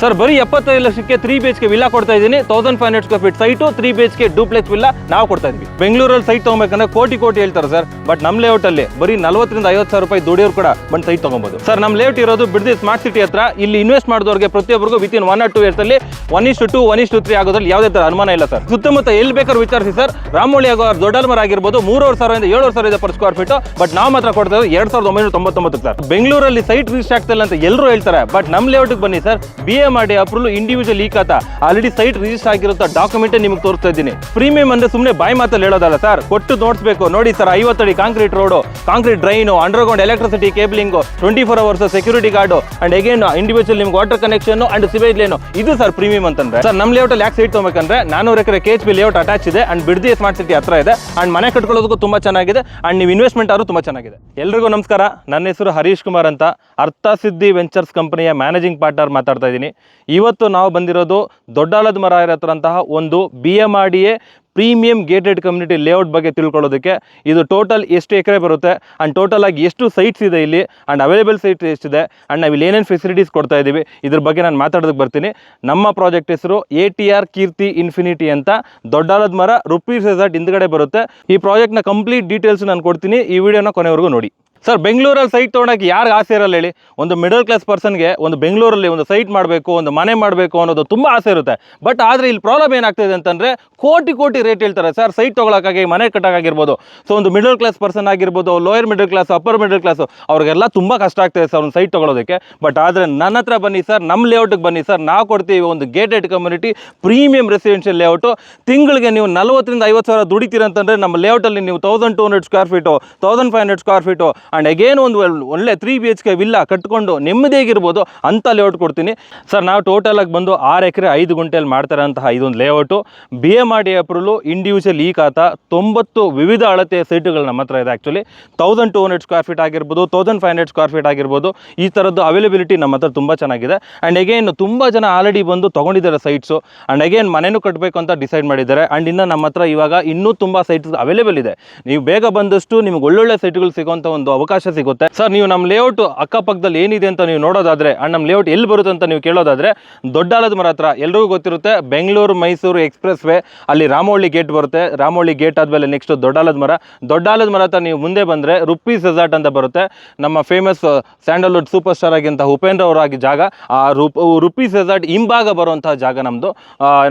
Sir, ಬರೀ ಎಪ್ಪತ್ತೈದು ಲಕ್ಷಕ್ಕೆ three B H K villa ಕೊಡ್ತಾ ಇದ್ದೀನಿ. Thousand five hundred square feet site three B H K duplex villa ನಾವು ಕೊಡ್ತಾ ಇದ್ವಿ. ಬೆಂಗಳೂರಲ್ಲಿ ಸೈಟ್ ತಗೊಬೇಕಂದ್ರೆ ಕೋಟಿ ಕೋಟಿ ಹೇಳ್ತಾರೆ ಸರ್. ಬಟ್ ನಮ್ಮ ಲೇಔಟ್ ಅಲ್ಲಿ ಬರೀ ನಲ್ವತ್ತರಿಂದ ಐವತ್ತು ಸಾವಿರ ರೂಪಾಯಿ ದುಡಿಯೋರು ಕೂಡ ಬಂದು ಸೈಟ್ ತಗೊಬೋದು. ಸರ್ ನಮ್ಮ ಲೇಔಟ್ ಇರೋದು ಬಿಡದಿ ಸ್ಮಾರ್ಟ್ ಸಿಟಿ ಹತ್ರ. ಇಲ್ಲಿ ಇನ್ವೆಸ್ಟ್ ಮಾಡಿದವರಿಗೆ ಪ್ರತಿಯೊಬ್ಬರಿಗೂ within one or two years ಅಲ್ಲಿ ಒನ್ ಇಷ್ಟು ಟು ಒನ್ ಇಷ್ಟು ತ್ರೀ ಆಗೋದ್ರಲ್ಲಿ ಯಾವುದೇ ತರ ಅನುಮಾನ ಇಲ್ಲ ಸರ್. ಸುತ್ತಮುತ್ತ ಎಲ್ಲಿ ಬೇಕಾದ್ರೂ ವಿಚಾರಿಸಿ ಸರ್. ರಾಮೋಳಿ ಆಗೋ ದೊಡ್ಡಲ್ಮರ ಆಗಿರ್ಬೋದು ಮೂರುವರೆ ಸಾವಿರದಿಂದ ಏಳು ಸಾವಿರ ಇದೆ ಪರ್ ಸ್ಕ್ವೇರ್ ಫೀಟ್ ಬಟ್ ನಾವು ಮಾತ್ರ ಕೊಡ್ತಾ ಎರಡ್ ಸಾವಿರದ ಒಂಬೈನೂರ ತೊಂಬತ್ತೊಂಬತ್ತು ಸರ್. ಬೆಂಗಳೂರಲ್ಲಿ ಸೈಟ್ ರೀಚ್ ಆಗ್ತಿಲ್ಲ ಅಂತ ಎಲ್ಲರೂ ಹೇಳ್ತಾರೆ. ಬಟ್ ನಮ್ಮ ಲೇಔಟ್ಗೆ ಬನ್ನಿ ಸರ್. ಬಿ ಎ ಮಾಡಿ ಅಪ್ರೂವಲ್ ಇಂಡಿವಿಜುವಲ್ ಈ ಖಾತಾ ಆಲ್ರೆಡಿ ಸೈಟ್ ರಿಜಿಸ್ಟರ್ ಆಗಿರೋ ಡಾಕ್ಯುಮೆಂಟ್ ನಿಮಗೆ ತೋರಿಸ್ತಾ ಇದ್ದೀನಿ. ಪ್ರೀಮಿಯಂ ಅಂದ್ರೆ ಸುಮ್ಮನೆ ಬಾಯಿ ಮಾತಲ್ಲಿ ಹೇಳೋದಲ್ಲ ಸರ್ ಕೊಟ್ಟು ನೋಡ್ಸ್ಬೇಕು. ನೋಡಿ sir ಐವತ್ತಡಿ concrete road concrete drain underground electricity cabling twenty four hours security guard and again individual ನಿಮ್ಗೆ water connection and sewage line ಇದು ಸರ್ ಪ್ರೀಮಿಯಂ ಅಂತಂದ್ರೆ. ಸರ್ ನಮ್ಮ ಲೇಔಟ್ ಲ್ಯಾಕ್ ಸೈಟ್ ತಗೋಬೇಕಂದ್ರೆ ನಾನೂರು ಎಕರೆ K H B layout attach ಇದೆ and Bidadi smart city ಹತ್ರ ಇದೆ and ಮನೆ ಕಟ್ಕೊಳ್ಳೋದಕ್ಕೂ ತುಂಬಾ ಚೆನ್ನಾಗಿದೆ ಅಂಡ್ ನೀವು ಇನ್ವೆಸ್ಟ್ಮೆಂಟ್ ಆದ್ರೂ ತುಂಬಾ ಚೆನ್ನಾಗಿದೆ. ಎಲ್ರಿಗೂ ನಮಸ್ಕಾರ. ನನ್ನ ಹೆಸರು ಹರೀಶ್ ಕುಮಾರ್ ಅಂತ. ಅರ್ಥ ಸಿದ್ಧಿ ವೆಂಚರ್ಸ್ ಕಂಪನಿಯ ಮ್ಯಾನೇಜಿಂಗ್ ಪಾರ್ಟ್ನರ್ ಮಾತಾಡ್ತಾ ಇದ್ದೀನಿ. ಇವತ್ತು ನಾವು ಬಂದಿರೋದು ದೊಡ್ಡಾಳದ ಮರ ಇರತ್ತಂತಹ ಒಂದು B M R D A premium gated community layout ಬಗ್ಗೆ ತಿಳ್ಕೊಳ್ಳೋದಕ್ಕೆ. ಇದು ಟೋಟಲ್ ಎಷ್ಟು ಎಕರೆ ಬರುತ್ತೆ? ಆ್ಯಂಡ್ ಟೋಟಲ್ ಆಗಿ ಎಷ್ಟು ಸೈಟ್ಸ್ ಇದೆ ಇಲ್ಲಿ? ಆ್ಯಂಡ್ ಅವೈಲೇಬಲ್ ಸೈಟ್ ಎಷ್ಟಿದೆ? ಆ್ಯಂಡ್ ನಾವು ಇಲ್ಲಿ ಏನೇನು ಫೆಸಿಲಿಟೀಸ್ ಕೊಡ್ತಾ ಇದ್ದೀವಿ? ಇದ್ರ ಬಗ್ಗೆ ನಾನು ಮಾತಾಡೋದಕ್ಕೆ ಬರ್ತೀನಿ. ನಮ್ಮ ಪ್ರಾಜೆಕ್ಟ್ ಹೆಸರು A T R Keerthi infinity ಅಂತ. ದೊಡ್ಡಾಲದ ಮರ ರುಪೀಸ್ ರೆಸಾರ್ಟ್ ಹಿಂದ್ಗಡೆ ಬರುತ್ತೆ. ಈ ಪ್ರಾಜೆಕ್ಟ್ನ ಕಂಪ್ಲೀಟ್ ಡೀಟೇಲ್ಸ್ ನಾನು ಕೊಡ್ತೀನಿ. ಈ ವಿಡಿಯೋನ ಕೊನೆವರೆಗೂ ನೋಡಿ. ಸರ್, ಬೆಂಗಳೂರಲ್ಲಿ ಸೈಟ್ ತೊಗೊಳಕ್ಕೆ ಯಾರು ಆಸೆ ಇರಲ್ಲ ಹೇಳಿ. ಒಂದು ಮಿಡಲ್ ಕ್ಲಾಸ್ ಪರ್ಸನ್ಗೆ ಒಂದು ಬೆಂಗಳೂರಲ್ಲಿ ಒಂದು ಸೈಟ್ ಮಾಡಬೇಕು, ಒಂದು ಮನೆ ಮಾಡಬೇಕು ಅನ್ನೋದು ತುಂಬ ಆಸೆ ಇರುತ್ತೆ. ಬಟ್ ಆದರೆ ಇಲ್ಲಿ ಪ್ರಾಬ್ಲಮ್ ಏನಾಗ್ತಿದೆ ಅಂತಂದರೆ ಕೋಟಿ ಕೋಟಿ ರೇಟ್ ಹೇಳ್ತಾರೆ. ಸರ್ ಸೈಟ್ ತೊಗೊಳಕ್ಕಾಗಿ, ಮನೆ ಕಟ್ಟೋಕ್ಕಾಗಿರ್ಬೋದು. ಸೊ ಒಂದು ಮಿಡಲ್ ಕ್ಲಾಸ್ ಪರ್ಸನ್ ಆಗಿರ್ಬೋದು lower middle class upper middle class ಅವ್ರಿಗೆಲ್ಲ ತುಂಬ ಕಷ್ಟ ಆಗ್ತಿದೆ ಸರ್ ಒಂದು ಸೈಟ್ ತೊಗೊಳೋದಕ್ಕೆ. ಬಟ್ ಆದರೆ ನನ್ನ ಹತ್ರ ಬನ್ನಿ ಸರ್ ನಮ್ಮ ಲೇಔಟಿಗೆ ಬನ್ನಿ ಸರ್. ನಾವು ಕೊಡ್ತೀವಿ ಒಂದು gated community premium residential layout ತಿಂಗಳಿಗೆ ನೀವು ನಲ್ವತ್ತರಿಂದ ಐವತ್ತು ಸಾವಿರ ದುಡಿತೀರಂತಂದರೆ ನಮ್ಮ ಲೇಔಟಲ್ಲಿ ನೀವು thousand two hundred square feet thousand five hundred square feet and again ಒಂದು ಒಳ್- ಒಳ್ಳೆ three B H K villa ಕಟ್ಕೊಂಡು ನೆಮ್ಮದಿಯಾಗಿರ್ಬೋದು ಅಂತ ಲೇಔಟ್ ಕೊಡ್ತೀನಿ. ಸರ್ ನಾವು ಟೋಟಲಾಗಿ ಬಂದು ಆರು ಎಕರೆ ಐದು ಗುಂಟೆಯಲ್ಲಿ ಮಾಡ್ತಾರಂತಹ ಇದೊಂದು ಲೇಔಟು ಬಿ ಎ ಮಾಡಿ ಡಿ ಇಂಡಿವಿಜುವಲ್ ಈ ಖಾತ ತೊಂಬತ್ತು ವಿವಿಧ ಅಳತೆಯ ಸೈಟ್ಗಳು ನಮ್ಮ ಹತ್ರ ಇದೆ actually thousand two hundred square feet ಆಗಿರ್ಬೋದು thousand five hundred square feet ಆಗಿರ್ಬೋದು. ಈ ಥರದ್ದು ಅವೈಲೇಬಿಲಿಟಿ ನಮ್ಮ ಹತ್ರ ತುಂಬ ಚೆನ್ನಾಗಿದೆ. ಆ್ಯಂಡ್ ಅಗೇನ್ ತುಂಬ ಜನ ಆಲ್ರೆಡಿ ಬಂದು ತೊಗೊಂಡಿದ್ದಾರೆ ಸೈಟ್ಸು ಆ್ಯಂಡ್ ಅಗೇನ್ ಮನೆಯೂ ಕಟ್ಟಬೇಕು ಅಂತ ಡಿಸೈಡ್ ಮಾಡಿದ್ದಾರೆ. ಆ್ಯಂಡ್ ಇನ್ನು ನಮ್ಮ ಹತ್ರ ಇವಾಗ ಇನ್ನೂ ತುಂಬ ಸೈಟ್ಸ್ ಅವೈಲೇಬಲ್ ಇದೆ. ನೀವು ಬೇಗ ಬಂದಷ್ಟು ನಿಮ್ಗೆ ಒಳ್ಳೊಳ್ಳೆ ಸೈಟ್ಗಳು ಸಿಗೋಂಥ ಒಂದು ಅವಕಾಶ ಸಿಗುತ್ತೆ. ಸರ್ ನೀವು ನಮ್ಮ ಲೇಔಟ್ ಅಕ್ಕಪಕ್ಕದಲ್ಲಿ ಏನಿದೆ ಅಂತ ನೀವು ನೋಡೋದಾದ್ರೆ ಅಂಡ್ ನಮ್ಮ ಲೇಔಟ್ ಎಲ್ಲಿ ಬರುತ್ತೆ ಅಂತ ನೀವು ಕೇಳೋದಾದ್ರೆ ದೊಡ್ಡಾಲದ ಮರ ಹತ್ರ ಎಲ್ರಿಗೂ ಗೊತ್ತಿರುತ್ತೆ, ಬೆಂಗಳೂರು ಮೈಸೂರು ಎಕ್ಸ್ಪ್ರೆಸ್ ವೇ ಅಲ್ಲಿ ರಾಮೋಳಿ ಗೇಟ್ ಬರುತ್ತೆ. ರಾಮೋಳಿ ಗೇಟ್ ಆದಮೇಲೆ ನೆಕ್ಸ್ಟ್ ದೊಡ್ಡಾಲದ ಮರ. ದೊಡ್ಡಾಲದ ಮರ ಹತ್ರ ನೀವು ಮುಂದೆ ಬಂದರೆ ರುಪೀಸ್ ರೆಸಾರ್ಟ್ ಅಂತ ಬರುತ್ತೆ. ನಮ್ಮ ಫೇಮಸ್ ಸ್ಯಾಂಡಲ್ವುಡ್ ಸೂಪರ್ ಸ್ಟಾರ್ ಆಗಿಂತ ಉಪೇಂದ್ರ ಅವರಾಗಿ ಜಾಗ. ಆ ರೂಪ್ ರುಪೀಸ್ ರೆಸಾರ್ಟ್ ಹಿಂಭಾಗ ಬರುವಂತಹ ಜಾಗ ನಮ್ಮದು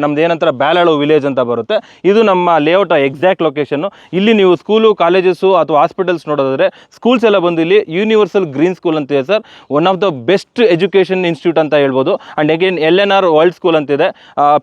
ನಮ್ದು ಏನಂತಾರೆ, ಬ್ಯಾಲಳು ವಿಲೇಜ್ ಅಂತ ಬರುತ್ತೆ. ಇದು ನಮ್ಮ ಲೇಔಟ್ ಎಕ್ಸಾಕ್ಟ್ ಲೊಕೇಶನ್ನು ಇಲ್ಲಿ ನೀವು ಸ್ಕೂಲು ಕಾಲೇಜಸ್ಸು ಅಥವಾ ಹಾಸ್ಪಿಟಲ್ಸ್ ನೋಡೋದಾದ್ರೆ ಸ್ಕೂಲ್ಸ್ ಎಲ್ಲ ಬಂದು ಇಲ್ಲಿ ಯೂನಿವರ್ಸಲ್ ಗ್ರೀನ್ ಸ್ಕೂಲ್ ಅಂತಿದೆ sir. One of the best education institute ಅಂತ ಹೇಳ್ಬೋದು. And again L N R world school ಅಂತಿದೆ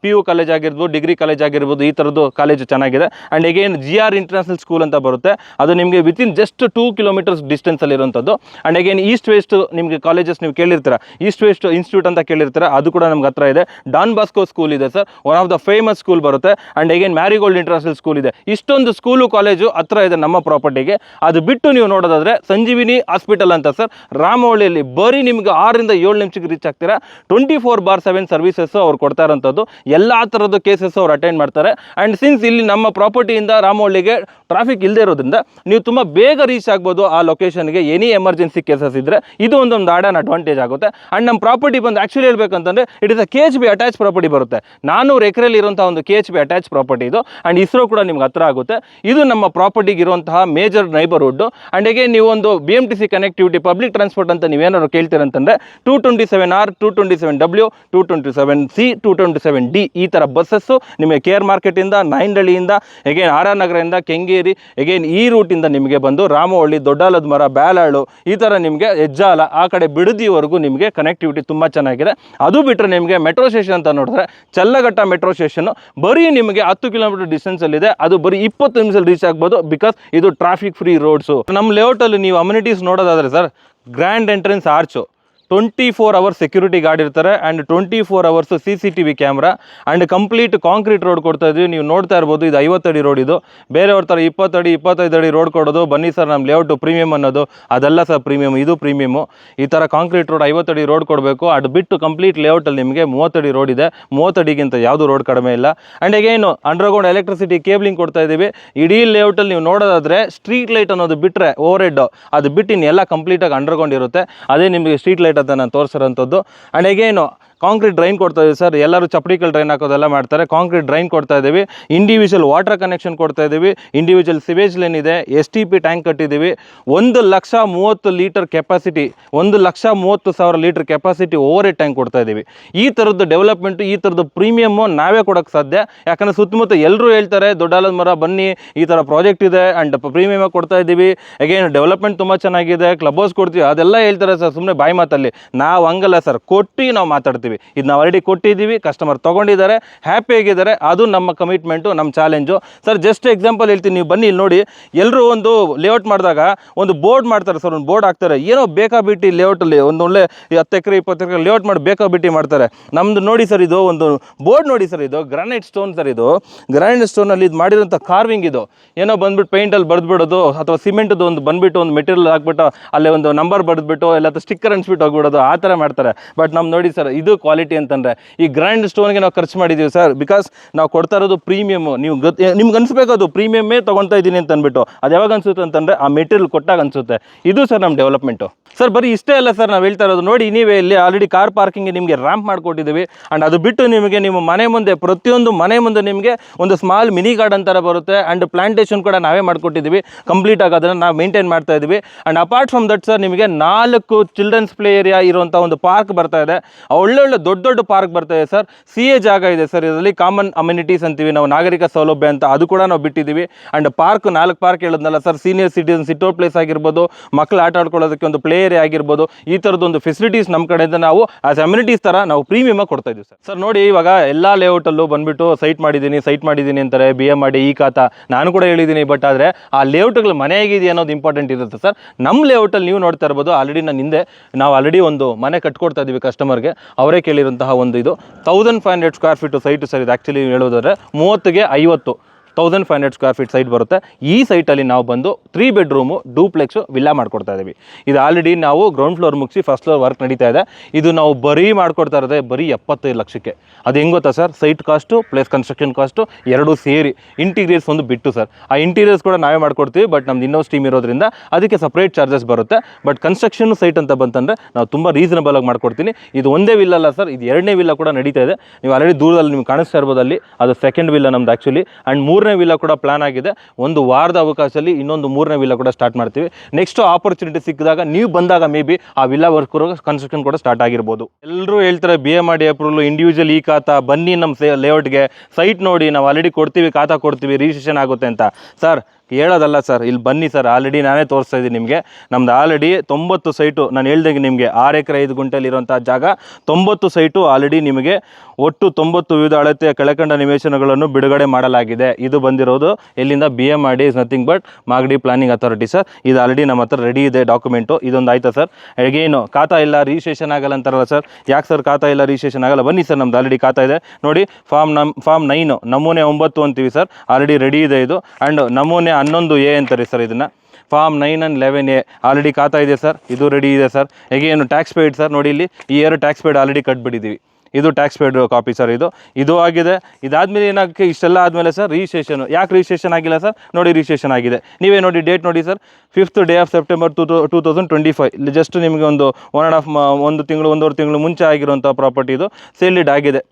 ಪಿ ಯು ಕಾಲೇಜ್ ಆಗಿರ್ಬೋದು ಡಿಗ್ರಿ ಕಾಲೇಜ್ ಆಗಿರ್ಬೋದು, ಈ ಥರದ್ದು ಕಾಲೇಜು ಚೆನ್ನಾಗಿದೆ. And again G R international school ಅಂತ ಬರುತ್ತೆ. ಅದು ನಿಮಗೆ ವಿತಿನ್ ಜಸ್ಟ್ ಟೂ ಕಿಲೋಮೀಟರ್ಸ್ ಡಿಸ್ಟೆನ್ಸಲ್ಲಿರುವಂಥದ್ದು ಆ್ಯಂಡ್ ಅಗೇನ್ ಈಸ್ಟ್ ವೆಸ್ಟ್ ನಿಮಗೆ ಕಾಲೇಜಸ್ ನೀವು ಕೇಳಿರ್ತೀರ. ಈಸ್ಟ್ ವೆಸ್ಟ್ ಇನ್ಸ್ಟಿಟ್ಯೂಟ್ ಅಂತ ಕೇಳಿರ್ತೀರ. ಅದು ಕೂಡ ನಮ್ಗೆ ಹತ್ರ ಇದೆ. ಡಾನ್ ಬಾಸ್ಕೋ ಸ್ಕೂಲ್ ಇದೆ sir. One of the famous school ಬರುತ್ತೆ. And again marigold international school ಇದೆ. ಇಷ್ಟೊಂದು ಸ್ಕೂಲು ಕಾಲೇಜು ಹತ್ರ ಇದೆ ನಮ್ಮ ಪ್ರಾಪರ್ಟಿಗೆ ಅದು ಬಿಟ್ಟು ನೀವು ನೋಡೋದಾದ್ರೆ ಸಂಜೀವಿನಿ ಹಾಸ್ಪಿಟಲ್ ಅಂತ ಸರ್. ರಾಮವಳ್ಳಿಯಲ್ಲಿ ಬರೀ ನಿಮ್ಗೆ ಆರರಿಂದ ಏಳು ನಿಮಿಷಕ್ಕೆ ರೀಚ್ ಆಗ್ತೀರಾ? Twenty four bar seven services ಅವ್ರು ಕೊಡ್ತಾ ಇರೋಂಥದ್ದು. ಎಲ್ಲ ಥರದ್ದು ಕೇಸಸ್ಸು ಅವ್ರು ಅಟೆಂಡ್ ಮಾಡ್ತಾರೆ. ಆ್ಯಂಡ್ ಸಿನ್ಸ್ ಇಲ್ಲಿ ನಮ್ಮ ಪ್ರಾಪರ್ಟಿಯಿಂದ ರಾಮವಳ್ಳಿಗೆ ಟ್ರಾಫಿಕ್ ಇಲ್ಲದೆ ಇರೋದ್ರಿಂದ ನೀವು ತುಂಬ ಬೇಗ ರೀಚ್ ಆಗ್ಬೋದು ಆ ಲೊಕೇಶನ್ಗೆ ಎನಿ ಎಮರ್ಜೆನ್ಸಿ ಕೇಸಸ್ ಇದ್ದರೆ ಇದು ಒಂದೊಂದು ಆಡನ್ ಅಡ್ವಾಂಟೇಜ್ ಆಗುತ್ತೆ. ಆ್ಯಂಡ್ ನಮ್ಮ ಪ್ರಾಪರ್ಟಿ ಬಂದು actually ಹೇಳ್ಬೇಕಂತಂದ್ರೆ it is a K H B attach property ಬರುತ್ತೆ. ನಾನೂರು ಎಕರೆಯಲ್ಲಿ ಇರುವಂಥ ಒಂದು K H B attach property ಇದು. ಆ್ಯಂಡ್ ಇಸ್ರೋ ಕೂಡ ನಿಮ್ಗೆ ಹತ್ರ ಆಗುತ್ತೆ. ಇದು ನಮ್ಮ ಪ್ರಾಪರ್ಟಿಗೆ ಇರುವಂತಹ ಮೇಜರ್ ನೈಬರ್ಹುಡ್ಡು ಆ್ಯಂಡ್ ಹೇಗೆ ನೀವು ಒಂದು B M T C connectivity public transport ಅಂತ ನೀವೇನಾದ್ರು ಕೇಳ್ತೀರಂತಂದ್ರೆ two twenty seven R two twenty seven W two twenty seven C two twenty seven D ಈ ಥರ ಬಸ್ಸಸ್ಸು ನಿಮಗೆ ಕೆ ಆರ್ ಮಾರ್ಕೆಟಿಂದ ನಾಯಿಂಡಳ್ಳಿಯಿಂದ ಎಗೇನ್ ಆರ್ ಆರ್ ನಗರದಿಂದ ಕೆಂಗೇರಿ ಎಗೇನ್ ಈ ರೂಟಿಂದ ನಿಮಗೆ ಬಂದು ರಾಮವಳ್ಳಿ ದೊಡ್ಡಾಲದ ಮರ ಬ್ಯಾಲಾಳು ಈ ಥರ ನಿಮಗೆ ಹೆಜ್ಜಾಲ ಆ ಕಡೆ ಬಿಡದಿವರೆಗೂ ನಿಮಗೆ ಕನೆಕ್ಟಿವಿಟಿ ತುಂಬ ಚೆನ್ನಾಗಿದೆ. ಅದು ಬಿಟ್ಟರೆ ನಿಮಗೆ ಮೆಟ್ರೋ ಸ್ಟೇಷನ್ ಅಂತ ನೋಡಿದ್ರೆ ಚಲ್ಲಘಟ್ಟ ಮೆಟ್ರೋ ಸ್ಟೇಷನ್ ಬರೀ ನಿಮಗೆ ಹತ್ತು ಕಿಲೋಮೀಟರ್ ಡಿಸ್ಟೆನ್ಸಲ್ಲಿದೆ ಅದು ಬರೀ ಇಪ್ಪತ್ತು ನಿಮಿಷದಲ್ಲಿ ರೀಚ್ ಆಗ್ಬೋದು ಬಿಕಾಸ್ ಇದು ಟ್ರಾಫಿಕ್ ಫ್ರೀ ರೋಡ್ಸು ನಮ್ಮ ಲೇಔಟಲ್ಲಿ ನೀವು ಅಮ್ಯುನಿಟೀಸ್ ನೋಡೋದಾದರೆ sir grand entrance arch twenty four hours security guard ಇರ್ತಾರೆ and twenty four hours C C T V camera and complete concrete road ಕೊಡ್ತಾ ಇದ್ವಿ. ನೀವು ನೋಡ್ತಾ ಇರ್ಬೋದು, ಇದು ಐವತ್ತಡಿ ರೋಡ್ ಇದು. ಬೇರೆಯವ್ರ ಥರ ಇಪ್ಪತ್ತಡಿ ಇಪ್ಪತ್ತೈದು ಅಡಿ ರೋಡ್ ಕೊಡೋದು. ಬನ್ನಿ ಸರ್, ನಮ್ಮ ಲೇಔಟು ಪ್ರೀಮಿಯಮ್ ಅನ್ನೋದು. ಅದೆಲ್ಲ ಸರ್ ಪ್ರೀಮಿಯಮ್ ಇದು ಪ್ರೀಮಿಯಮು ಈ ಥರ ಕಾಂಕ್ರೀಟ್ ರೋಡ್ ಐವತ್ತಡಿ ರೋಡ್ ಕೊಡಬೇಕು. ಅದು ಬಿಟ್ಟು ಕಂಪ್ಲೀಟ್ ಲೇಔಟಲ್ಲಿ ನಿಮಗೆ ಮೂವತ್ತಡಿ ರೋಡ್ ಇದೆ. ಮೂವತ್ತಡಿಗಿಂತ ಯಾವುದು ರೋಡ್ ಕಡಿಮೆ ಇಲ್ಲ. And again underground electricity cabling ಕೊಡ್ತಾ ಇದ್ದೀವಿ. ಇಡೀ ಲೇಔಟಲ್ಲಿ ನೀವು ನೋಡೋದಾದ್ರೆ ಸ್ಟ್ರೀಟ್ ಲೈಟ್ ಅನ್ನೋದು ಬಿಟ್ಟರೆ ಓವರ್ ಹೆಡ್ ಅದು ಬಿಟ್ಟು ಇನ್ನೆಲ್ಲ ಕಂಪ್ಲೀಟಾಗಿ ಅಂಡರ್ಗ್ರೌಂಡ್ ಇರುತ್ತೆ. ಅದೇ ನಿಮಗೆ ಸ್ಟ್ರೀಟ್ ಲೈಟ್ ಅಂತ ನಾನು ತೋರಿಸಿರೋಂಥದ್ದು ಆ್ಯಂಡ್ ಅಗೇನು ಕಾಂಕ್ರೀಟ್ ಡ್ರೈನ್ ಕೊಡ್ತಾ ಇದೀವಿ ಸರ್. ಎಲ್ಲರೂ ಚಪ್ಪಡಿಕಲ್ ಡ್ರೈನ್ ಹಾಕೋದೆಲ್ಲ ಮಾಡ್ತಾರೆ. ಕಾಂಕ್ರೀಟ್ ಡ್ರೈನ್ ಕೊಡ್ತಾ ಇದ್ದೀವಿ ಇಂಡಿವಿಜುವಲ್ ವಾಟರ್ ಕನೆಕ್ಷನ್ ಕೊಡ್ತಾ ಇದ್ದೀವಿ ಇಂಡಿವಿಜುವಲ್ ಸಿವೇಜ್ ಲೈನ್ ಇದೆ. ಎಸ್ ಟಿ ಪಿ ಟ್ಯಾಂಕ್ ಕಟ್ಟಿದ್ದೀವಿ ಒಂದು ಲಕ್ಷ ಮೂವತ್ತು ಲೀಟರ್ ಕೆಪಾಸಿಟಿ ಒಂದು ಲಕ್ಷ ಮೂವತ್ತು ಸಾವಿರ litre capacity overhead tank ಕೊಡ್ತಾ ಇದ್ದೀವಿ ಈ ಥರದ್ದು ಡೆವಲಪ್ಮೆಂಟು ಈ ಥರದ್ದು ಪ್ರೀಮಿಯಮ್ಮು ನಾವೇ ಕೊಡೋಕೆ ಸಾಧ್ಯ. ಯಾಕಂದರೆ ಸುತ್ತಮುತ್ತ ಎಲ್ಲರೂ ಹೇಳ್ತಾರೆ ದೊಡ್ಡಾಲದ ಮರ, ಬನ್ನಿ, ಈ ಥರ ಪ್ರಾಜೆಕ್ಟ್ ಇದೆ. ಆ್ಯಂಡ್ ಪ್ರೀಮಿಯಮ್ ಕೊಡ್ತಾ ಇದ್ದೀವಿ ಅಗೇನ್ ಡೆವಲಪ್ಮೆಂಟ್ ತುಂಬ ಚೆನ್ನಾಗಿದೆ. ಕ್ಲಬ್ ಹೌಸ್ ಕೊಡ್ತೀವಿ. ಅದೆಲ್ಲ ಹೇಳ್ತಾರೆ ಸರ್ ಸುಮ್ಮನೆ ಬಾಯಿ ಮಾತಲ್ಲಿ. ನಾವು ಹಂಗಲ್ಲ ಸರ್. ಕೊಟ್ಟು ನಾವು ಮಾತಾಡ್ತೀವಿ. ಇದು ನಾವು ಆಲ್ರೆಡಿ ಕೊಟ್ಟಿದ್ದೀವಿ ಕಸ್ಟಮರ್ ತೊಗೊಂಡಿದ್ದಾರೆ ಹ್ಯಾಪಿ ಆಗಿದ್ದಾರೆ, ಅದು ನಮ್ಮ ಕಮಿಟ್ಮೆಂಟು ನಮ್ಮ ಚಾಲೆಂಜು ಸರ್ ಜಸ್ಟ್ ಎಕ್ಸಾಂಪಲ್ ಹೇಳ್ತೀನಿ, ನೀವು ಬನ್ನಿ ಇಲ್ಲಿ ನೋಡಿ. ಎಲ್ಲರೂ ಒಂದು ಲೇಔಟ್ ಮಾಡಿದಾಗ, ಒಂದು ಬೋರ್ಡ್ ಮಾಡ್ತಾರೆ ಸರ್ ಒಂದು ಬೋರ್ಡ್ ಹಾಕ್ತಾರೆ. ಏನೋ ಬೇಕಾಬಿಟ್ಟು ಲೇಔಟಲ್ಲಿ ಒಂದು ಒಳ್ಳೆ ಹತ್ತು ಎಕರೆ, ಇಪ್ಪತ್ತು ಎಕರೆ ಲೇಔಟ್ ಮಾಡಿ ಬೇಕಾಬಿಟ್ಟು ಮಾಡ್ತಾರೆ. ನಮ್ಮದು ನೋಡಿ ಸರ್ ಇದು, ಒಂದು ಬೋರ್ಡ್ ನೋಡಿ ಸರ್ ಇದು ಗ್ರಾನೈಟ್ ಸ್ಟೋನ್ ಸರ್ ಇದು. ಗ್ರಾನೈಟ್ ಸ್ಟೋನಲ್ಲಿ ಇದು ಮಾಡಿರೋಂಥ ಕಾರ್ವಿಂಗ್ ಇದು. ಏನೋ ಬಂದ್ಬಿಟ್ಟು ಪೇಂಟಲ್ಲಿ ಬರೆದ್ಬಿಡೋದು, ಅಥವಾ ಸಿಮೆಂಟ್ದು ಒಂದು ಬಂದುಬಿಟ್ಟು ಒಂದು ಮೆಟೀರಿಯಲ್ ಹಾಕ್ಬಿಟ್ಟು, ಅಲ್ಲೇ ಒಂದು ನಂಬರ್ ಬರೆದ್ಬಿಟ್ಟು ಇಲ್ಲ ಸ್ಟಿಕ್ಕರ್ ಅನ್ಸ್ಬಿಟ್ಟು ಹೋಗ್ಬಿಡೋದು, ಆ ಥರ ಮಾಡ್ತಾರೆ. ಬಟ್ ನಮ್ಮ ನೋಡಿ ಸರ್ ಇದು ಕ್ವಾಲಿಟಿ ಅಂತಂದ್ರೆ, ಈ ಗ್ರ್ಯಾಂಡ್ ಸ್ಟೋನ್ಗೆ ನಾವು ಖರ್ಚು ಮಾಡಿದ್ದೀವಿ ಸರ್ ಬಿಕಾಸ್ ನಾವು ಕೊಡ್ತಾ ಇರೋದು ಪ್ರೀಮಿಯಮ್ ನೀವು ಗೊತ್ ನಿಮ್ಗೆ ಅನಿಸ್ಬೇಕು ಅದು ಪ್ರೀಮಿಯಮ್ಮೇ ತೊಗೊತಾ ಇದ್ದೀನಿ ಅಂತ ಅಂದ್ಬಿಟ್ಟು ಅದು ಯಾವಾಗ ಅನ್ಸುತ್ತೆ ಅಂತಂದ್ರೆ, ಆ ಮೆಟೀರಿಯಲ್ ಕೊಟ್ಟಾಗ ಅನ್ಸುತ್ತೆ. ಇದು ಸರ್ ನಮ್ಮ ಡೆವಲಪ್ಮೆಂಟು ಸರ್ ಬರೀ ಇಷ್ಟೇ ಅಲ್ಲ ಸರ್ ನಾವು ಹೇಳ್ತಾ ಇರೋದು. ನೋಡಿ, ನೀವೇ ಇಲ್ಲಿ ಆಲ್ರೆಡಿ ಕಾರ್ ಪಾರ್ಕಿಂಗ್ ನಿಮಗೆ ರ್ಯಾಂಪ್ ಮಾಡಿಕೊಟ್ಟಿದ್ದೀವಿ. ಆ್ಯಂಡ್ ಅದು ಬಿಟ್ಟು ನಿಮಗೆ ನಿಮ್ಮ ಮನೆ ಮುಂದೆ, ಪ್ರತಿಯೊಂದು ಮನೆ ಮುಂದೆ ನಿಮಗೆ ಒಂದು ಸ್ಮಾಲ್ ಮಿನಿ ಗಾರ್ಡನ್ ಥರ ಬರುತ್ತೆ. ಆ್ಯಂಡ್ ಪ್ಲಾಂಟೇಷನ್ ಕೂಡ ನಾವೇ ಮಾಡಿಕೊಟ್ಟಿದ್ದೀವಿ. ಕಂಪ್ಲೀಟ್ ಆಗಿ ಅದನ್ನು ನಾವು ಮೇಂಟೈನ್ ಮಾಡ್ತಾ ಇದ್ದೀವಿ. And apart from that sir ನಿಮಗೆ ನಾಲ್ಕು ಚಿಲ್ಡ್ರನ್ಸ್ ಪ್ಲೇ ಏರಿಯಾ ಇರುವಂಥ ಒಂದು ಪಾರ್ಕ್ ಬರ್ತಾ ಇದೆ. ಒಳ್ಳೆ ಒಳ್ಳೆ ದೊಡ್ಡ ದೊಡ್ಡ ಪಾರ್ಕ್ ಬರ್ತಾ ಇದೆ ಸರ್. ಸಿ ಎ ಜಾಗ ಇದೆ ಸರ್. ಇದರಲ್ಲಿ ಕಾಮನ್ ಅಮ್ಯುನಿಟೀಸ್ ಅಂತೀವಿ. ನಾವು ನಾಗರಿಕ ಸೌಲಭ್ಯ ಅಂತ ಅದು ಕೂಡ ನಾವು ಬಿಟ್ಟಿದ್ದೀವಿ. ಆ್ಯಂಡ್ ಪಾರ್ಕ್ ನಾಲ್ಕು ಪಾರ್ಕ್ ಹೇಳಿದ್ನಲ್ಲ ಸರ್. ಸೀನಿಯರ್ ಸಿಟಿಸನ್ ಸಿಟೋ ಪ್ಲೇಸ್ ಆಗಿರ್ಬೋದು ಮಕ್ಕಳು ಆಟ ಆಡ್ಕೊಳ್ಳೋದಕ್ಕೆ ಒಂದು ಪ್ಲೇ ಏರಿಯಾ ಆಗಿರ್ಬೋದು, ಈ ಥರದ್ದು ಒಂದು ಫೆಸಿಲಿಟೀಸ್ ನಮ್ಮ ಕಡೆಯಿಂದ ನಾವು ಆಸ್ ಅಮ್ಯುನಿಟೀಸ್ ಥರ ನಾವು ಪ್ರೀಮಿಯಮ್ ಕೊಡ್ತಾ ಇದ್ದೀವಿ ಸರ್. ಸರ್, ನೋಡಿ ಇವಾಗ ಎಲ್ಲ ಲೇಔಟಲ್ಲೂ ಬಂದ್ಬಿಟ್ಟು ಸೈಟ್ ಮಾಡಿದ್ದೀನಿ ಸೈಟ್ ಮಾಡಿದ್ದೀನಿ ಅಂತಾರೆ. ಬಿ ಎ ಮಾಡಿ ಈ ಖಾತಾ. ನಾನು ಕೂಡ ಹೇಳಿದ್ದೀನಿ ಬಟ್ ಆದರೆ ಆ ಲೇಔಟ್ಗಳು ಮನೆ ಹೇಗಿದೆ ಅನ್ನೋದು ಇಂಪಾರ್ಟೆಂಟ್ ಇರುತ್ತೆ ಸರ್. ನಮ್ಮ ಲೇಔಟಲ್ಲಿ ನೀವು ನೋಡ್ತಾ ಇರ್ಬೋದು ಆಲ್ರೆಡಿ ನಾನು ಹಿಂದೆ ನಾವು ಆಲ್ರೆಡಿ ಒಂದು ಮನೆ ಕಟ್ಕೊಡ್ತಾ ಇದ್ದೀವಿ ಕಸ್ಟಮರ್ಗೆ ಅವರೇ ಕೇಳಿರುವಂತಹ ಒಂದು ಇದು. Thousand five hundred square feet site sir ಇದು. ಆ್ಯಕ್ಚುಲಿ ಹೇಳೋದಾದ್ರೆ ಮೂವತ್ತಿಗೆ ಐವತ್ತು. Thousand five hundred square feet site ಬರುತ್ತೆ. ಈ ಸೈಟಲ್ಲಿ ನಾವು ಬಂದು ತ್ರೀ ಬೆಡ್ರೂಮು ಡೂಪ್ಲೆಕ್ಸು ವಿಲ್ಲಾ ಮಾಡ್ಕೊಡ್ತಾ ಇದ್ದೀವಿ. ಇದು ಆಲ್ರೆಡಿ ನಾವು ಗ್ರೌಂಡ್ ಫ್ಲೋರ್ ಮುಗಿಸಿ ಫಸ್ಟ್ ಫ್ಲೋರ್ ವರ್ಕ್ ನಡೀತಾ ಇದೆ. ಇದು ನಾವು ಬರೀ ಮಾಡ್ಕೊಡ್ತಾ ಇರೋದೇ ಬರೀ ಎಪ್ಪತ್ತೈದು ಲಕ್ಷಕ್ಕೆ. ಅದು ಹೆಂಗೆ ಗೊತ್ತಾ sir? Site cost plus construction cost ಎರಡೂ ಸೇರಿ. ಇಂಟೀರಿಯರ್ಸ್ ಒಂದು ಬಿಟ್ಟು ಸರ್. ಆ ಇಂಟೀರಿಯರ್ಸ್ ಕೂಡ ನಾವೇ ಮಾಡ್ಕೊಡ್ತೀವಿ ಬಟ್ ನಮ್ದು ಇನ್ನೋಸ್ ಟೀಮ್ ಇರೋದ್ರಿಂದ ಅದಕ್ಕೆ ಸಪ್ರೇಟ್ ಚಾರ್ಜಸ್ ಬರುತ್ತೆ. ಬಟ್ ಕನ್ಸ್ಟ್ರಕ್ಷನ್ ಸೈಟ್ ಅಂತ ಬಂತಂದರೆ ನಾವು ತುಂಬ ರೀಸನಬಲ್ ಆಗಿ ಮಾಡ್ಕೊಡ್ತೀನಿ. ಇದು ಒಂದೇ ವಿಲ್ಲ ಅಲ್ಲ ಸರ್, ಇದು ಎರಡನೇ ವಿಲ್ಲ ಕೂಡ ನಡೀತಾ ಇದೆ. ನೀವು ಆಲ್ರೆಡಿ ದೂರದಲ್ಲಿ ನಿಮ್ಗೆ ಕಾಣಿಸ್ತಾ ಇರ್ಬೋದು ಅಲ್ಲಿ. ಅದು ಸೆಕೆಂಡ್ ವಿಲ್ಲ ನಮ್ದು ಆ್ಯಕ್ಚುಲಿ ಆ್ಯಂಡ್ ಮೂರನೇ ವೀಲ ಕೂಡ ಪ್ಲಾನ್ ಆಗಿದೆ. ಒಂದು ವಾರದ ಅವಕಾಶದಲ್ಲಿ ಇನ್ನೊಂದು ಮೂರನೇ ವೀಲ ಕೂಡ ಸ್ಟಾರ್ಟ್ ಮಾಡ್ತೀವಿ. ನೆಕ್ಸ್ಟ್ ಆಪರ್ಚುನಿಟಿ ಸಿಕ್ಕಿದಾಗ ನೀವು ಬಂದಾಗ ಮೇ ಬಿ ಆ ವಿಲ್ಲ ವರ್ಕ್ ಕನ್ಸ್ಟ್ರಕ್ಷನ್ ಕೂಡ ಸ್ಟಾರ್ಟ್ ಆಗಿರ್ಬೋದು. ಎಲ್ಲರೂ ಹೇಳ್ತಾರೆ ಬಿ ಎ ಮಾಡಿ ಅಪ್ರೂವಲ್ ಇಂಡಿವಿಜುವಲ್ ಈ ಖಾತಾ, ಬನ್ನಿ ನಮ್ಮ ಲೇಔಟ್ಗೆ ಸೈಟ್ ನೋಡಿ, ನಾವು ಆಲ್ರೆಡಿ ಕೊಡ್ತೀವಿ, ಖಾತಾ ಕೊಡ್ತೀವಿ ರಿಜಿಸ್ಟ್ರೇಷನ್ ಆಗುತ್ತೆ ಅಂತ. ಸರ್ ಹೇಳೋದಲ್ಲ ಸರ್ ಇಲ್ಲಿ ಬನ್ನಿ ಸರ್ ಆಲ್ರೆಡಿ ನಾನೇ ತೋರಿಸ್ತಾ ಇದ್ದೀನಿ ನಿಮಗೆ. ನಮ್ದು ಆಲ್ರೆಡಿ ತೊಂಬತ್ತು ಸೈಟು ನಾನು ಹೇಳ್ದಂಗೆ ನಿಮಗೆ ಆರು ಎಕರೆ ಐದು ಗುಂಟೆಲಿರುವಂಥ ಜಾಗ, ತೊಂಬತ್ತು ಸೈಟು ಆಲ್ರೆಡಿ ನಿಮಗೆ ಒಟ್ಟು ತೊಂಬತ್ತು ವಿವಿಧ ಅಳತೆಯ ಕೆಳಕಂಡ ನಿವೇಶನಗಳನ್ನು ಬಿಡುಗಡೆ ಮಾಡಲಾಗಿದೆ. ಇದು ಬಂದಿರೋದು ಎಲ್ಲಿಂದ B M R D is nothing but Magadi planning authority sir ಇದು ಆಲ್ರೆಡಿ ನಮ್ಮ ಹತ್ರ ರೆಡಿ ಇದೆ ಡಾಕ್ಯುಮೆಂಟು ಇದೊಂದು ಆಯ್ತಾ ಸರ್ ಏನು ಖಾತಾ ಇಲ್ಲ ರಿಜಿಸ್ಟ್ರೇಷನ್ ಆಗಲ್ಲ ಅಂತಾರಲ್ಲ ಸರ್ ಯಾಕೆ ಸರ್ ಖಾತಾ ಇಲ್ಲ ರಿಜಿಸ್ಟ್ರೇಷನ್ ಆಗಲ್ಲ? ಬನ್ನಿ ಸರ್ ನಮ್ದು ಆಲ್ರೆಡಿ ಖಾತಾ ಇದೆ. ನೋಡಿ ಫಾರ್ಮ್ ನಮ್ಮ ಫಾರ್ಮ್ ನೈನು ನಮೂನೆ ಒಂಬತ್ತು ಅಂತೀವಿ ಸರ್ ಆಲ್ರೆಡಿ ರೆಡಿ ಇದೆ ಇದು. ಆ್ಯಂಡ್ ನಮೂನೆ ಹನ್ನೊಂದು ಎ ಅಂತಾರೆ ಸರ್ ಇದನ್ನು. Form nine and eleven A. Already ಖಾತಾ ಇದೆ ಸರ್. ಇದು ರೆಡಿ ಇದೆ ಸರ್. ಏನು ಟ್ಯಾಕ್ಸ್ ಪೇಯ್ಡ್ ಸರ್. ನೋಡಿ ಇಲ್ಲಿ ಈ ಎರಡು ಟ್ಯಾಕ್ಸ್ ಪೇಯ್ಡ್ ಆಲ್ರೆಡಿ ಕಟ್ಬಿಟ್ಟಿದ್ದೀವಿ ಇದು ಟ್ಯಾಕ್ಸ್ ಪೇಯ್ಡ್ ಕಾಪಿ ಸರ್ ಇದು. ಇದು ಆಗಿದೆ. ಇದಾದಮೇಲೆ ಏನಾಗುತ್ತೆ ಇಷ್ಟೆಲ್ಲ ಆದಮೇಲೆ ಸರ್ ರಿಜಿಸ್ಟ್ರೇಷನ್ ಯಾಕೆ ರಿಜಿಸ್ಟ್ರೇಷನ್ ಆಗಿಲ್ಲ ಸರ್? ನೋಡಿ ರಿಜಿಸ್ಟ್ರೇಷನ್ ಆಗಿದೆ. ನೀವೇ ನೋಡಿ ಡೇಟ್ ನೋಡಿ sir. Fifth day of September to two thousand twenty five just ನಿಮಗೆ ಒಂದು ಒನ್ ಆ್ಯಂಡ್ ಹಾಫ್ ಒಂದು ತಿಂಗಳು, ಒಂದೂವರೆ ತಿಂಗಳು ಮುಂಚೆ ಆಗಿರುವಂಥ ಪ್ರಾಪರ್ಟಿ ಇದು. ಸೇಲಿಡ್ ಆಗಿದೆ.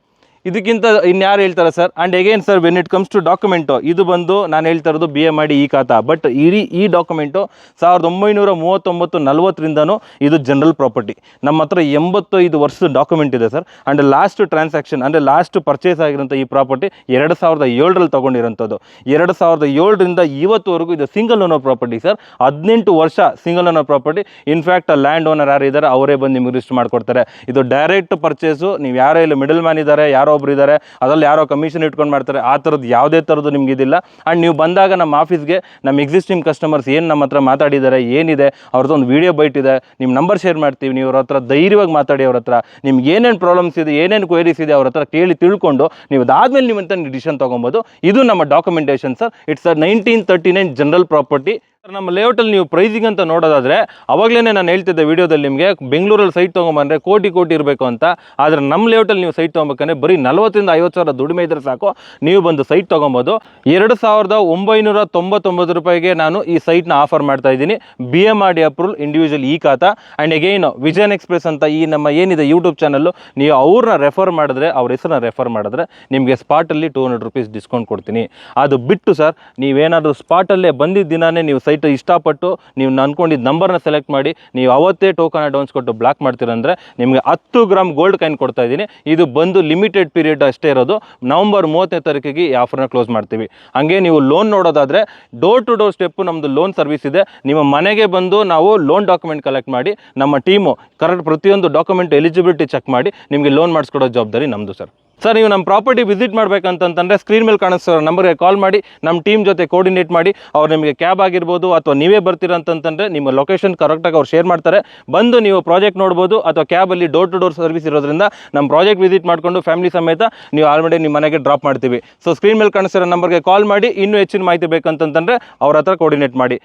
ಇದಕ್ಕಿಂತ ಇನ್ಯಾರು ಹೇಳ್ತಾರೆ sir? And again sir when it comes to document ಇದು ಬಂದು ನಾನು ಹೇಳ್ತಾ ಇರೋದು ಬಿ ಎ ಮಾಡಿ ಈ ಖಾತಾ. ಬಟ್ ಇಡೀ ಈ ಡಾಕ್ಯುಮೆಂಟು ಸಾವಿರದ ಒಂಬೈನೂರ ಮೂವತ್ತೊಂಬತ್ತು ನಲ್ವತ್ತರಿಂದನೂ ಇದು ಜನರಲ್ ಪ್ರಾಪರ್ಟಿ ನಮ್ಮ ಹತ್ರ ಎಂಬತ್ತೈದು ವರ್ಷದ ಡಾಕ್ಯುಮೆಂಟ್ ಇದೆ ಸರ್ ಆ್ಯಂಡ್ ಲಾಸ್ಟ್ ಟ್ರಾನ್ಸಾಕ್ಷನ್ ಅಂದರೆ ಲಾಸ್ಟ್ ಪರ್ಚೇಸ್ ಆಗಿರೋಂಥ ಈ ಪ್ರಾಪರ್ಟಿ ಎರಡು ಸಾವಿರದ ಏಳರಲ್ಲಿ ತೊಗೊಂಡಿರೋಂಥದ್ದು ಎರಡು ಸಾವಿರದ ಏಳರಿಂದ ಇವತ್ತುವರೆಗೂ ಇದು ಸಿಂಗಲ್ ಓನರ್ ಪ್ರಾಪರ್ಟಿ ಸರ್ ಹದಿನೆಂಟು ವರ್ಷ single owner property in fact land owner ಯಾರು ಇದ್ದಾರೆ ಅವರೇ ಬಂದು ನಿಮಗೆ ರಿಜಿಸ್ಟರ್ ಮಾಡಿಕೊಡ್ತಾರೆ. ಇದು ಡೈರೆಕ್ಟ್ ಪರ್ಚೇಸು ನೀವು ಯಾರೇ ಇಲ್ಲ ಮಿಡಲ್ ಮ್ಯಾನ್ ಇದ್ದಾರೆ ಒಬ್ರು ಇದ್ದಾರೆ ಅದರಲ್ಲಿ ಯಾರೋ ಕಮಿಷನ್ ಇಟ್ಕೊಂಡು ಮಾಡ್ತಾರೆ, ಆ ಥರದ್ದು ಯಾವುದೇ ಥರದ್ದು ನಿಮ್ಗೆ ಇದಿಲ್ಲ. ಆ್ಯಂಡ್ ನೀವು ಬಂದಾಗ ನಮ್ಮ ಆಫೀಸ್ಗೆ ನಮ್ಮ ಎಕ್ಸಿಸ್ಟಿಂಗ್ ಕಸ್ಟಮರ್ಸ್ ಏನು ನಮ್ಮ ಹತ್ರ ಮಾತಾಡಿದ್ದಾರೆ ಏನಿದೆ ಅವ್ರದ್ದು ಒಂದು ವೀಡಿಯೋ ಬೈಟ್ ಇದೆ ನಿಮ್ಮ ನಂಬರ್ ಶೇರ್ ಮಾಡ್ತೀವಿ, ನೀವು ಅವ್ರ ಹತ್ರ ಧೈರ್ಯವಾಗಿ ಮಾತಾಡಿ ಅವ್ರ ಹತ್ರ, ನಿಮ್ಗೆ ಏನೇನು ಪ್ರಾಬ್ಲಮ್ಸ್ ಇದೆ, ಏನೇನು ಕ್ವೈರೀಸ್ ಇದೆ ಅವ್ರ ಹತ್ರ ಕೇಳಿ ತಿಳ್ಕೊಂಡು ನೀವು ಅದಾದ್ಮೇಲೆ ನೀವು ಅಂತ ಡಿಸಿಷನ್ ತೊಗೊಬೋದು. ಇದು ನಮ್ಮ documentation sir it's nineteen thirty nine general property ನಮ್ಮ ಲೇಔಟಲ್ಲಿ ನೀವು ಪ್ರೈಸಿಂಗ್ ಅಂತ ನೋಡೋದಾದರೆ ಅವಾಗಲೇ ನಾನು ಹೇಳ್ತಿದ್ದೆ ವಿಡಿಯೋದಲ್ಲಿ ನಿಮಗೆ ಬೆಂಗಳೂರಲ್ಲಿ ಸೈಟ್ ತೊಗೊಂಬಂದರೆ ಕೋಟಿ ಕೋಟಿ ಇರಬೇಕು ಅಂತ. ಆದರೆ ನಮ್ಮ ಲೇಔಟಲ್ಲಿ ನೀವು ಸೈಟ್ ತೊಗೊಬೇಕಂದ್ರೆ ಬರೀ ನಲ್ವತ್ತರಿಂದ ಐವತ್ತು ಸಾವಿರ ದುಡಿಮೆ ಇದ್ರೆ ಸಾಕು. ನೀವು ಬಂದು ಸೈಟ್ ತೊಗೊಬೋದು. ಎರಡು ಸಾವಿರದ ಒಂಬೈನೂರ ತೊಂಬತ್ತೊಂಬತ್ತು ರೂಪಾಯಿಗೆ ನಾನು ಈ ಸೈಟ್ನ ಆಫರ್ ಮಾಡ್ತಾ ಇದ್ದೀನಿ. B M R D approval individual ಈ ಖಾತ. ಆ್ಯಂಡ್ ಎಗೈನ್ ವಿಜಯನ್ ಎಕ್ಸ್ಪ್ರೆಸ್ ಅಂತ ಈ ನಮ್ಮ ಏನಿದೆ ಯೂಟ್ಯೂಬ್ ಚಾನಲ್ಲು ನೀವು ಅವ್ರನ್ನ ರೆಫರ್ ಮಾಡಿದ್ರೆ, ಅವ್ರ ಹೆಸರನ್ನ ರೆಫರ್ ಮಾಡಿದ್ರೆ ನಿಮಗೆ ಸ್ಪಾಟಲ್ಲಿ ಟೂ ಹಂಡ್ರೆಡ್ ರುಪೀಸ್ ಡಿಸ್ಕೌಂಟ್ ಕೊಡ್ತೀನಿ. ಅದು ಬಿಟ್ಟು ಸರ್ ನೀವೇನಾದರೂ ಸ್ಪಾಟಲ್ಲೇ ಬಂದಿದ್ದ ದಿನಾನೇ ನೀವು ಸೈಟ್ ಇಷ್ಟಪಟ್ಟು ನೀವು ಅಂದ್ಕೊಂಡಿದ್ದ ನಂಬರ್ನ ಸೆಲೆಕ್ಟ್ ಮಾಡಿ, ನೀವು ಅವತ್ತೇ ಟೋಕನ್ ಅಡ್ವಾನ್ಸ್ ಕೊಟ್ಟು ಬ್ಲಾಕ್ ಮಾಡ್ತೀರಂದರೆ ನಿಮಗೆ ಹತ್ತು ಗ್ರಾಮ್ ಗೋಲ್ಡ್ ಕಾಯಿನ್ ಕೊಡ್ತಾ ಇದ್ದೀನಿ. ಇದು ಬಂದು ಲಿಮಿಟೆಡ್ ಪೀರಿಯಡ್ ಅಷ್ಟೇ ಇರೋದು. ನವಂಬರ್ ಮೂವತ್ತನೇ ತಾರೀಕಿಗೆ ಈ ಆಫರ್ನ ಕ್ಲೋಸ್ ಮಾಡ್ತೀವಿ. ಹಾಗೆ ನೀವು ಲೋನ್ ನೋಡೋದಾದರೆ ಡೋರ್ ಟು ಡೋರ್ ಸ್ಟೆಪ್ಪು ನಮ್ಮದು ಲೋನ್ ಸರ್ವಿಸ್ ಇದೆ. ನಿಮ್ಮ ಮನೆಗೆ ಬಂದು ನಾವು ಲೋನ್ ಡಾಕ್ಯುಮೆಂಟ್ ಕಲೆಕ್ಟ್ ಮಾಡಿ, ನಮ್ಮ ಟೀಮು ಕರೆಕ್ಟ್ ಪ್ರತಿಯೊಂದು ಡಾಕ್ಯುಮೆಂಟ್ ಎಲಿಜಿಬಿಲಿಟಿ ಚೆಕ್ ಮಾಡಿ ನಿಮಗೆ ಲೋನ್ ಮಾಡಿಸ್ಕೊಡೋ ಜವಾಬ್ದಾರಿ ನಮ್ಮದು ಸರ್ ಸರ್ ನೀವು ನಮ್ಮ ಪ್ರಾಪರ್ಟಿ ವಿಸಿಟ್ ಮಾಡಬೇಕಂತಂತಂದರೆ ಸ್ಕ್ರೀನ್ ಮೇಲೆ ಕಾಣಿಸ್ತಿರೋ ನಂಬರ್ಗೆ ಕಾಲ್ ಮಾಡಿ, ನಮ್ಮ ಟೀಮ್ ಜೊತೆ ಕೋರ್ಡಿನೇಟ್ ಮಾಡಿ, ಅವ್ರು ನಿಮಗೆ ಕ್ಯಾಬ್ ಆಗಿರ್ಬೋದು ಅಥವಾ ನೀವೇ ಬರ್ತೀರಾ ಅಂತಂತಂದರೆ ನಿಮ್ಮ ಲೊಕೇಶನ್ ಕರೆಕ್ಟಾಗಿ ಅವ್ರು ಶೇರ್ ಮಾಡ್ತಾರೆ. ಬಂದು ನೀವು ಪ್ರಾಜೆಕ್ಟ್ ನೋಡ್ಬೋದು ಅಥವಾ ಕ್ಯಾಬಲ್ಲಿ ಡೋರ್ ಟು ಡೋರ್ ಸರ್ವಿಸ್ ಇರೋದ್ರಿಂದ ನಮ್ಮ ಪ್ರಾಜೆಕ್ಟ್ ವಿಸಿಟ್ ಮಾಡಿಕೊಂಡು ಫ್ಯಾಮಿಲಿ ಸಮೇತ ನೀವು ಆಲ್ರೆಡಿ ನಿಮ್ಮ ಮನೆಗೆ ಡ್ರಾಪ್ ಮಾಡ್ತೀವಿ. ಸೊ ಸ್ಕ್ರೀನ್ ಮೇಲೆ ಕಾಣಿಸ್ತಿರೋ ನಂಬರ್ಗೆ ಕಾಲ್ ಮಾಡಿ, ಇನ್ನೂ ಹೆಚ್ಚಿನ ಮಾಹಿತಿ ಬೇಕಂತಂತಂದರೆ ಅವ್ರ ಹತ್ರ ಕೋರ್ಡಿನೇಟ್ ಮಾಡಿ.